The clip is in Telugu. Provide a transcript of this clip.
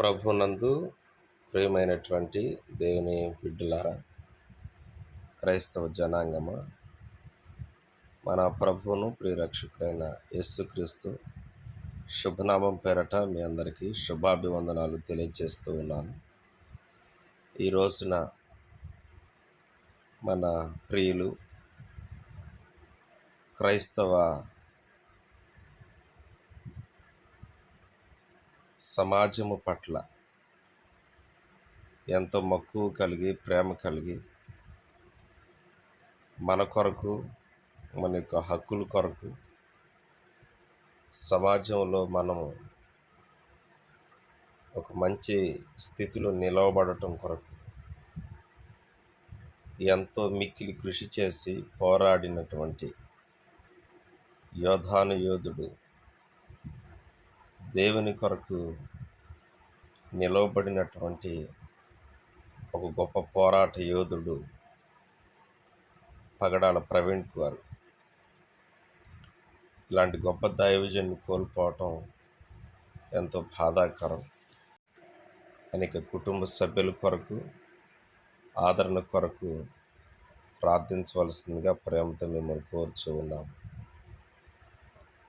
ప్రభునందు ప్రియమైనటువంటి దేవుని బిడ్డలారా క్రైస్తవ జనాంగమా మన ప్రభువును ప్రియరక్షకుడైన యేసుక్రీస్తు శుభనామం పేరట మీ అందరికీ శుభాభివందనాలు తెలియజేస్తూ ఉన్నాను. ఈ రోజున మన ప్రియులు క్రైస్తవ సమాజము పట్ల ఎంతో మక్కువ కలిగి ప్రేమ కలిగి మన కొరకు మన యొక్క హక్కుల కొరకు సమాజంలో మనము ఒక మంచి స్థితిలో నిలవబడటం కొరకు ఎంతో మిక్కిలి కృషి చేసి పోరాడినటువంటి యోధాను యోధుడు దేవుని కొరకు నిలవబడినటువంటి ఒక గొప్ప పోరాట యోధుడు పగడాల ప్రవీణ్ కుమార్. ఇలాంటి గొప్ప దైవజన్ని కోల్పోవటం ఎంతో బాధాకరం. అనేక కుటుంబ సభ్యుల కొరకు ఆదరణ కొరకు ప్రార్థించవలసిందిగా ప్రేమతో మిమ్మల్ని కోరుచూ ఉన్నాం